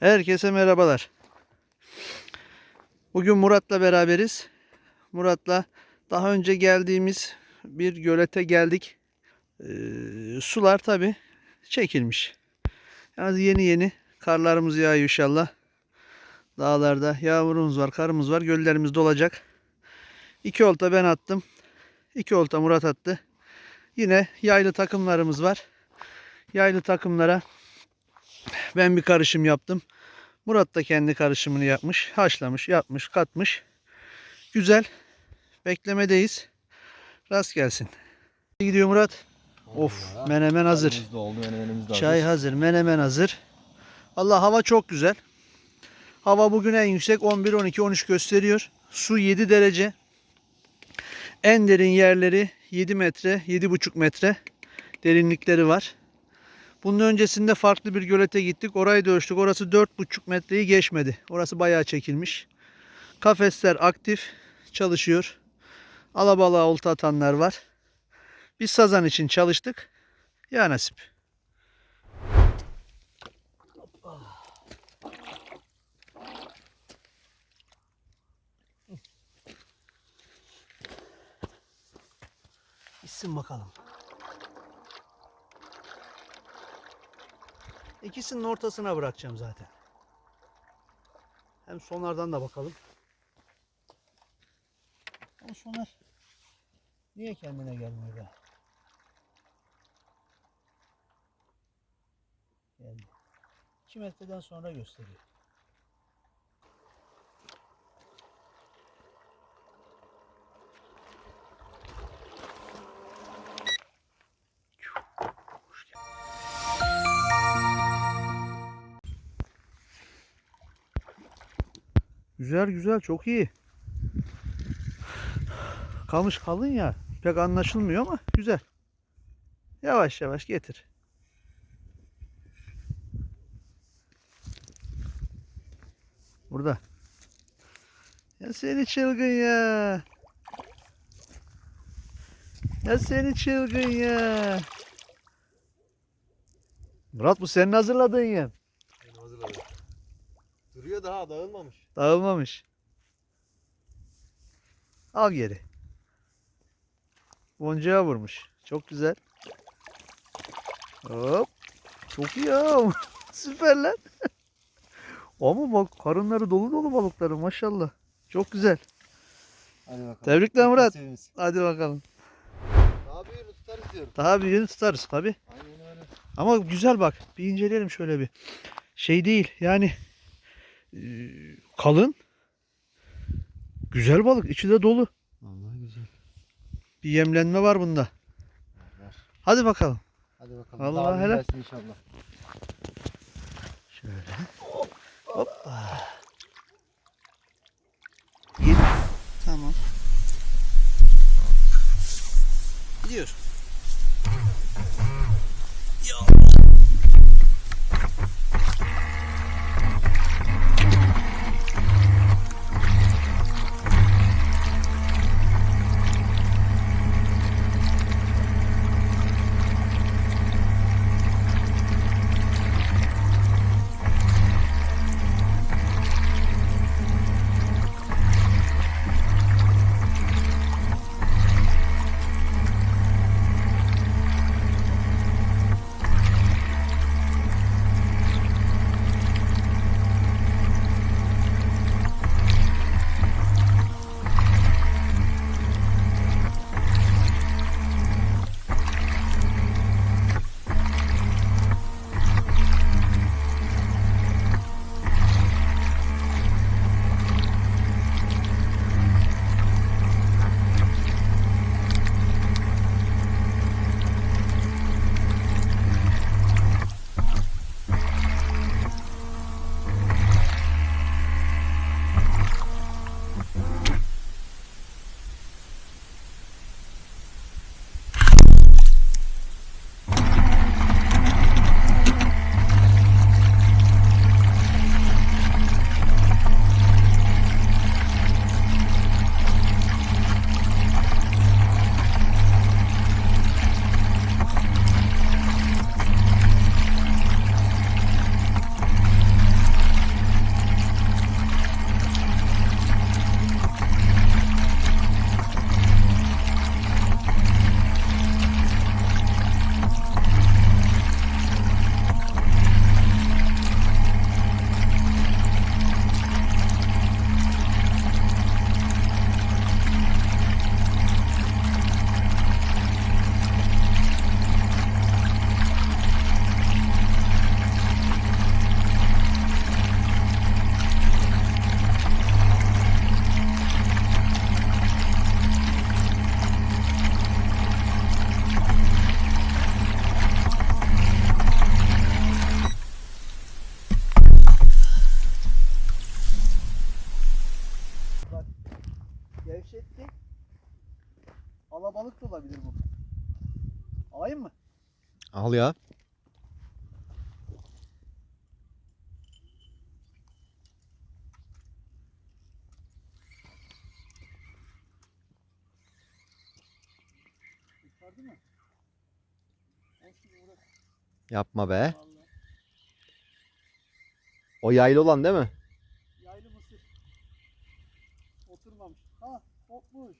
Herkese merhabalar. Bugün Murat'la beraberiz. Murat'la daha önce geldiğimiz bir gölete geldik. Ee, sular tabi çekilmiş. Yalnız yeni yeni karlarımız yağıyor inşallah. Dağlarda yağmurumuz var, karımız var, göllerimiz dolacak. İki olta ben attım. İki olta Murat attı. Yine yaylı takımlarımız var. Yaylı takımlara ben bir karışım yaptım. Murat da kendi karışımını yapmış. Haşlamış, yapmış, katmış. Güzel. Beklemedeyiz. Rast gelsin. Gidiyor Murat. Of menemen hazır. Oldu, Çay hazır. hazır, menemen hazır. Allah hava çok güzel. Hava bugün en yüksek 11, 12, 13 gösteriyor. Su 7 derece. En derin yerleri 7 metre, 7,5 metre derinlikleri var. Bunun öncesinde farklı bir gölete gittik. Orayı da ölçtük. Orası 4,5 metreyi geçmedi. Orası bayağı çekilmiş. Kafesler aktif çalışıyor. Alabalığa olta atanlar var. Biz sazan için çalıştık. Ya nasip. Gitsin bakalım. İkisinin ortasına bırakacağım zaten. Hem sonlardan da bakalım. Ama sonar niye kendine gelmiyor be? Geldi. 2 metreden sonra gösteriyor. Güzel güzel çok iyi. Kalmış kalın ya pek anlaşılmıyor ama güzel. Yavaş yavaş getir. Burada. Ya seni çılgın ya. Ya seni çılgın ya. Murat bu senin hazırladığın yem. Duruyor daha dağılmamış. Dağılmamış. Al geri. Boncuğa vurmuş. Çok güzel. Hop. Çok iyi ya. Süper lan. Ama bak karınları dolu dolu balıkları maşallah. Çok güzel. Hadi bakalım. Tebrikler Murat. Sevinsin. Hadi bakalım. Daha büyüğünü tutarız diyorum. Daha büyüğünü tutarız tabi. Aynen öyle. Ama güzel bak. Bir inceleyelim şöyle bir. Şey değil yani kalın. Güzel balık. içi de dolu. Vallahi güzel. Bir yemlenme var bunda. Ver. Hadi bakalım. Hadi bakalım. Daha helal. inşallah. Şöyle. Hoppa. Git. Tamam. Gidiyor. Alayım mı? Al ya. Çıkardı mı? Yapma be. Vallahi. O yaylı olan değil mi? Yaylı mısır. Oturmamış. Ha kopmuş.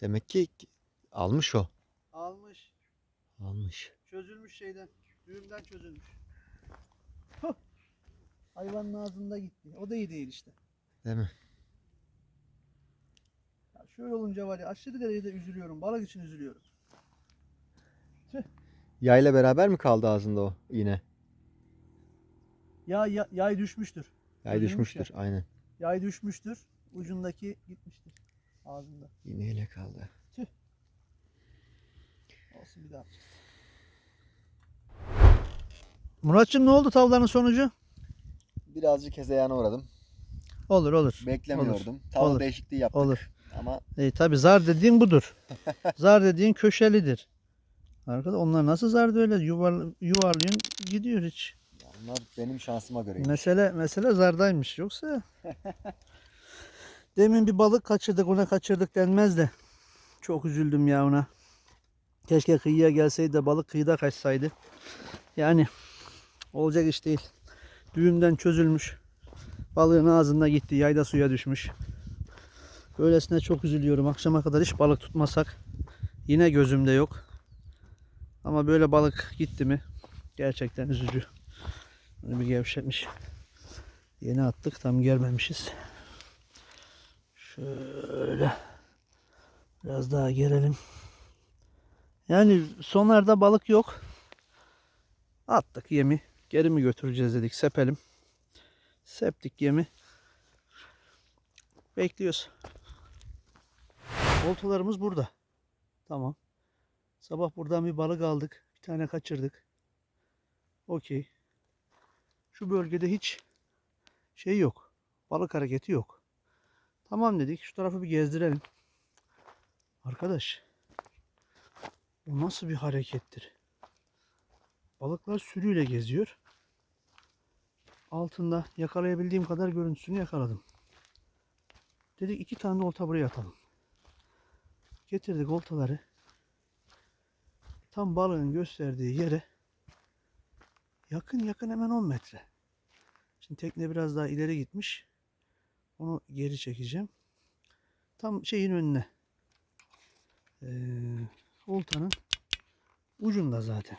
Demek ki almış o. Almış. Almış. Çözülmüş şeyden. Düğümden çözülmüş. Huh. Hayvanın ağzında gitti. O da iyi değil işte. Değil mi? Ya şöyle olunca var ya aşırı derecede üzülüyorum. Balık için üzülüyorum. Yayla beraber mi kaldı ağzında o iğne? Ya, ya yay düşmüştür. Yay Çözülmüş düşmüştür. Aynen. Yay düşmüştür. Ucundaki gitmiştir. Ağzında. İğneyle kaldı. Olsun bir daha yapacağız. Muratçım ne oldu tavlanın sonucu? Birazcık hezeyana uğradım. Olur olur. Beklemiyordum. Tavla Olur. değişikliği yaptık. Olur. Ama E tabi zar dediğin budur. zar dediğin köşelidir. Arkada onlar nasıl zar öyle yuvar, yuvarlıyorsun gidiyor hiç. bunlar benim şansıma göre. Mesele mesele zardaymış yoksa. Demin bir balık kaçırdık ona kaçırdık denmez de. Çok üzüldüm ya ona. Keşke kıyıya gelseydi de balık kıyıda kaçsaydı. Yani olacak iş değil. Düğümden çözülmüş. Balığın ağzında gitti. Yayda suya düşmüş. Böylesine çok üzülüyorum. Akşama kadar hiç balık tutmasak yine gözümde yok. Ama böyle balık gitti mi gerçekten üzücü. Bunu bir gevşetmiş. Yeni attık tam germemişiz. Şöyle biraz daha gerelim. Yani sonlarda balık yok. Attık yemi. Geri mi götüreceğiz dedik. Sepelim. Septik yemi. Bekliyoruz. Oltalarımız burada. Tamam. Sabah buradan bir balık aldık. Bir tane kaçırdık. Okey. Şu bölgede hiç şey yok. Balık hareketi yok. Tamam dedik. Şu tarafı bir gezdirelim. Arkadaş. Bu nasıl bir harekettir? Balıklar sürüyle geziyor. Altında yakalayabildiğim kadar görüntüsünü yakaladım. Dedik iki tane de olta buraya atalım. Getirdik oltaları. Tam balığın gösterdiği yere yakın yakın hemen 10 metre. Şimdi tekne biraz daha ileri gitmiş. Onu geri çekeceğim. Tam şeyin önüne. Ee, ucunda zaten.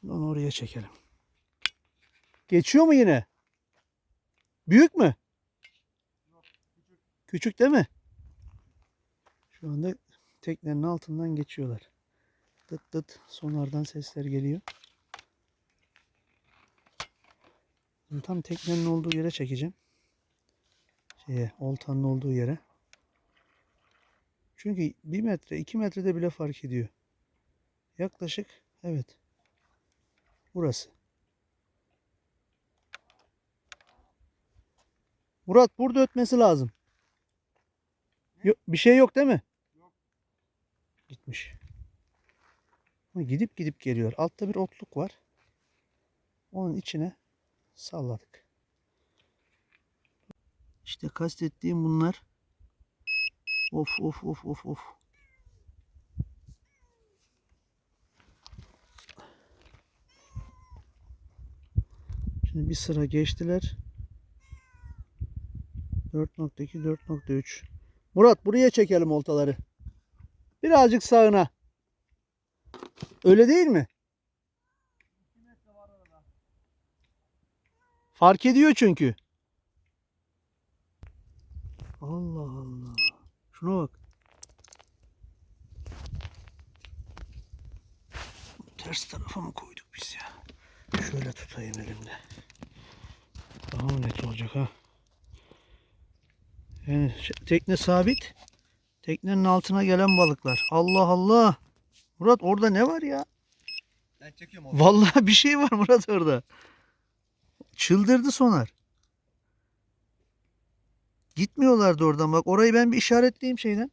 Şimdi onu oraya çekelim. Geçiyor mu yine? Büyük mü? Küçük değil mi? Şu anda teknenin altından geçiyorlar. Tıt tıt sonardan sesler geliyor. Şimdi tam teknenin olduğu yere çekeceğim. Şeye, oltanın olduğu yere. Çünkü bir metre, iki metrede bile fark ediyor. Yaklaşık, evet. Burası. Murat burada ötmesi lazım. Yok, bir şey yok değil mi? Yok. Gitmiş. Ama gidip gidip geliyor. Altta bir otluk var. Onun içine salladık. İşte kastettiğim bunlar. Of of of of of. Şimdi bir sıra geçtiler. 4.2 4.3 Murat buraya çekelim oltaları. Birazcık sağına. Öyle değil mi? Fark ediyor çünkü. Allah Allah. Şuna bak. Ters tarafa mı koyduk biz ya? Şöyle tutayım elimde. Daha net olacak ha? Yani şey- tekne sabit. Teknenin altına gelen balıklar. Allah Allah. Murat orada ne var ya? Ben çekiyorum Vallahi bir şey var Murat orada. Çıldırdı sonar. Gitmiyorlardı oradan bak. Orayı ben bir işaretleyeyim şeyden.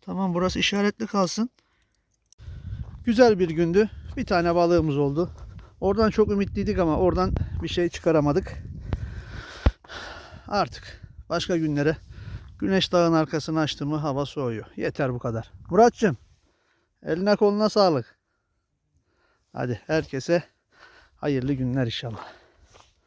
Tamam burası işaretli kalsın. Güzel bir gündü. Bir tane balığımız oldu. Oradan çok ümitliydik ama oradan bir şey çıkaramadık. Artık başka günlere güneş dağın arkasını açtı mı hava soğuyor. Yeter bu kadar. Muratçım eline koluna sağlık. Hadi herkese hayırlı günler inşallah.